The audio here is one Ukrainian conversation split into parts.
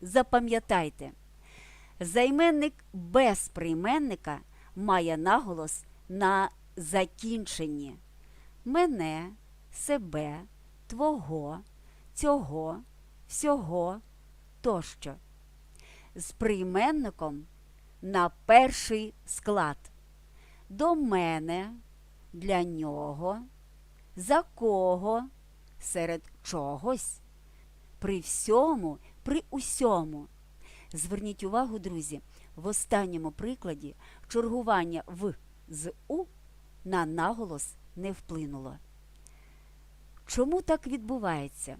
запам'ятайте, займенник без прийменника має наголос на закінченні мене, себе, твого, цього, всього тощо. З прийменником на перший склад. До мене, для нього, за кого, серед чогось, при всьому, при усьому. Зверніть увагу, друзі, в останньому прикладі чергування в з у на наголос не вплинуло. Чому так відбувається?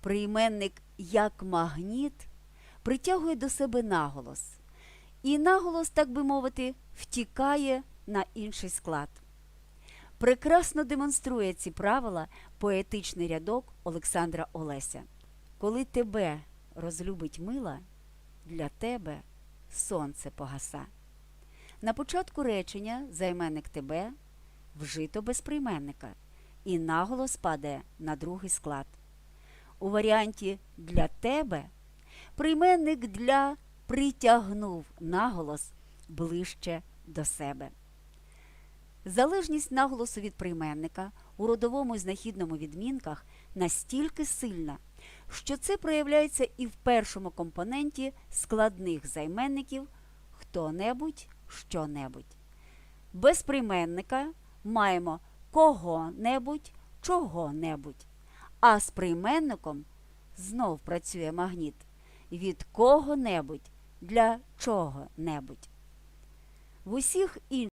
Прийменник як магніт притягує до себе наголос, і наголос, так би мовити, втікає на інший склад. Прекрасно демонструє ці правила поетичний рядок Олександра Олеся. Коли тебе розлюбить мила, для тебе сонце погаса. На початку речення займенник тебе вжито без прийменника, і наголос падає на другий склад. У варіанті для тебе прийменник для притягнув наголос ближче до себе. Залежність наголосу від прийменника у родовому і знахідному відмінках настільки сильна, що це проявляється і в першому компоненті складних займенників хто-небудь, що-небудь. Без прийменника маємо кого-небудь, чого-небудь, а з прийменником знов працює магніт від кого-небудь для чого-небудь. В усіх інших